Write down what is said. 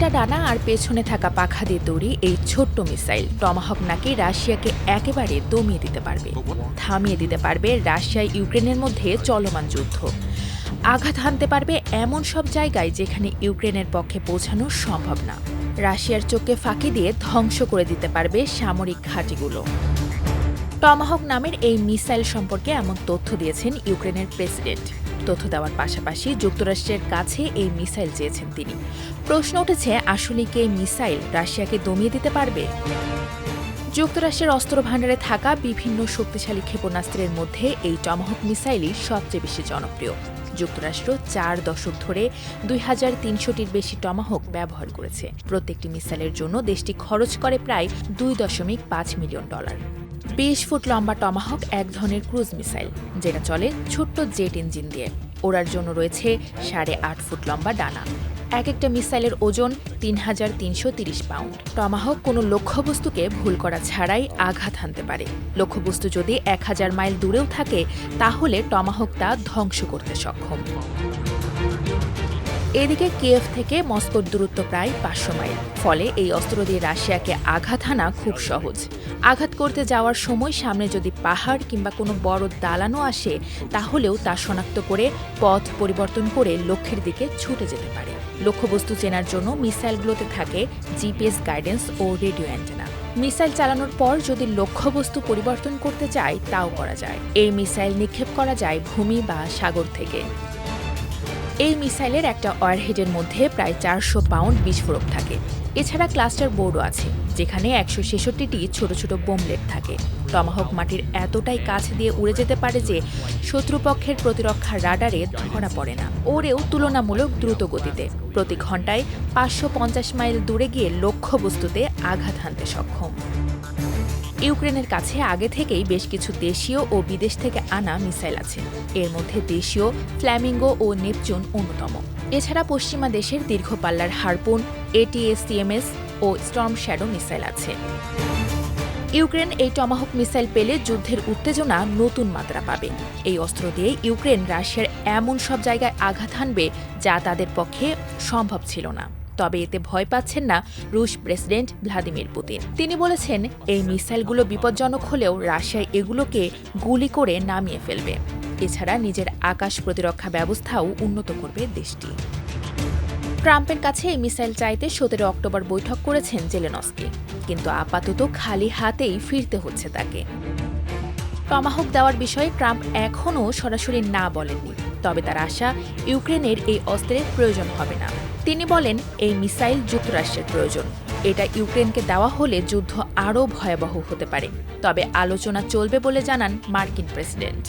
ছয়টা ডানা আর পেছনে থাকা পাখা দিয়ে তৈরি এই ছোট্ট মিসাইল। টমাহক নাকি রাশিয়াকে একেবারে দমিয়ে দিতে পারবে। থামিয়ে দিতে পারবে রাশিয়া ইউক্রেনের মধ্যে চলমান যুদ্ধ। আঘাত হানতে পারবে এমন সব জায়গায় যেখানে ইউক্রেনের পক্ষে পৌঁছানো সম্ভব না। রাশিয়ার চোখকে ফাঁকি দিয়ে ধ্বংস করে দিতে পারবে সামরিক ঘাঁটিগুলো। টমাহক নামের এই মিসাইল সম্পর্কে এমন তথ্য দিয়েছেন ইউক্রেনের প্রেসিডেন্ট। তথ্য দেওয়ার পাশাপাশি যুক্তরাষ্ট্রের কাছে এই মিসাইল চেয়েছেন তিনি। প্রশ্ন উঠেছে, আসলে কি এই মিসাইল রাশিয়াকে দমিয়ে দিতে পারবে? যুক্তরাষ্ট্রের অস্ত্র ভাণ্ডারে থাকা বিভিন্ন শক্তিশালী ক্ষেপণাস্ত্রের মধ্যে এই টমাহক মিসাইলই সবচেয়ে বেশি জনপ্রিয়। যুক্তরাষ্ট্র চার দশক ধরে দুই হাজার তিনশোটির বেশি টমাহক ব্যবহার করেছে। প্রত্যেকটি মিসাইলের জন্য দেশটি খরচ করে প্রায় দুই দশমিক পাঁচ মিলিয়ন ডলার। বিশ ফুট লম্বা টমাহক এক ধরনের ক্রুজ মিসাইল, যেটা চলে ছোট্ট জেট ইঞ্জিন দিয়ে। ওড়ার জন্য রয়েছে সাড়ে আট ফুট লম্বা ডানা। এক একটা মিসাইলের ওজন তিন হাজার তিনশো তিরিশ পাউন্ড। টমাহক কোনো লক্ষ্যবস্তুকে ভুল করা ছাড়াই আঘাত হানতে পারে। লক্ষ্যবস্তু যদি এক হাজার মাইল দূরেও থাকে, তাহলে টমাহক তা ধ্বংস করতে সক্ষম। এদিকে কিয়েভ থেকে মস্কোর দূরত্ব প্রায় পাঁচশো মাইল। ফলে এই অস্ত্র দিয়ে রাশিয়াকে আঘাত হানা খুব সহজ। আঘাত করতে যাওয়ার সময় সামনে যদি পাহাড় কিংবা কোনো বড় দালানো আসে, তাহলেও তা শনাক্ত করে পথ পরিবর্তন করে লক্ষ্যের দিকে ছুটে যেতে পারে। লক্ষ্যবস্তু চেনার জন্য মিসাইলগুলোতে থাকে জিপিএস গাইডেন্স ও রেডিও অ্যান্টেনা। মিসাইল চালানোর পর যদি লক্ষ্যবস্তু পরিবর্তন করতে চায়, তাও করা যায়। এই মিসাইল নিক্ষেপ করা যায় ভূমি বা সাগর থেকে। এই মিসাইলের একটা ওয়ারহেডের মধ্যে প্রায় চারশো পাউন্ড বিস্ফোরক থাকে। এছাড়া ক্লাস্টার বোর্ডও আছে, যেখানে একশো ছেষট্টিটি ছোট ছোট বোমলেট থাকে। টমাহক মাটির এতটাই কাছে দিয়ে উড়ে যেতে পারে যে শত্রুপক্ষের প্রতিরক্ষা রাডারে ধরা পড়ে না। ওরেও তুলনামূলক দ্রুত গতিতে। প্রতি ঘন্টায় পাঁচশো পঞ্চাশ মাইল দূরে গিয়ে লক্ষ্যবস্তুতে আঘাত হানতে সক্ষম। ইউক্রেনের কাছে আগে থেকেই বেশ কিছু দেশীয় ও বিদেশ থেকে আনা মিসাইল আছে। এর মধ্যে দেশীয় ফ্ল্যামিঙ্গো ও নেপচুন অন্যতম। এছাড়া পশ্চিমা দেশের দীর্ঘ পাল্লার হারপুন এটিএসটিএমএস ও স্টর্ম শ্যাডো মিসাইল আছে। ইউক্রেন এই টমাহক মিসাইল পেলে যুদ্ধের উত্তেজনা নতুন মাত্রা পাবে। এই অস্ত্র দিয়ে ইউক্রেন রাশিয়ার এমন সব জায়গায় আঘাত হানবে যা তাদের পক্ষে সম্ভব ছিল না। তবে এতে ভয় পাচ্ছেন না রুশ প্রেসিডেন্ট ভ্লাদিমির পুতিন। তিনি বলেছেন, এই মিসাইলগুলো বিপজ্জনক হলেও রাশিয়া এগুলোকে গুলি করে নামিয়ে ফেলবে। এছাড়া নিজের আকাশ প্রতিরক্ষা ব্যবস্থাও উন্নত করবে দেশটি। ট্রাম্পের কাছে এই মিসাইল চাইতে সতেরো অক্টোবর বৈঠক করেছেন জেলেনস্কি। কিন্তু আপাতত খালি হাতেই ফিরতে হচ্ছে তাকে। টমাহক দেওয়ার বিষয়ে ট্রাম্প এখনও সরাসরি না বলেননি। তবে তার আশা, ইউক্রেনের এই অস্ত্রের প্রয়োজন হবে না। তিনি বলেন, এই মিসাইল যুক্তরাষ্ট্রের প্রয়োজন। এটা ইউক্রেনকে দেওয়া হলে যুদ্ধ আরও ভয়াবহ হতে পারে। তবে আলোচনা চলবে বলে জানান মার্কিন প্রেসিডেন্ট।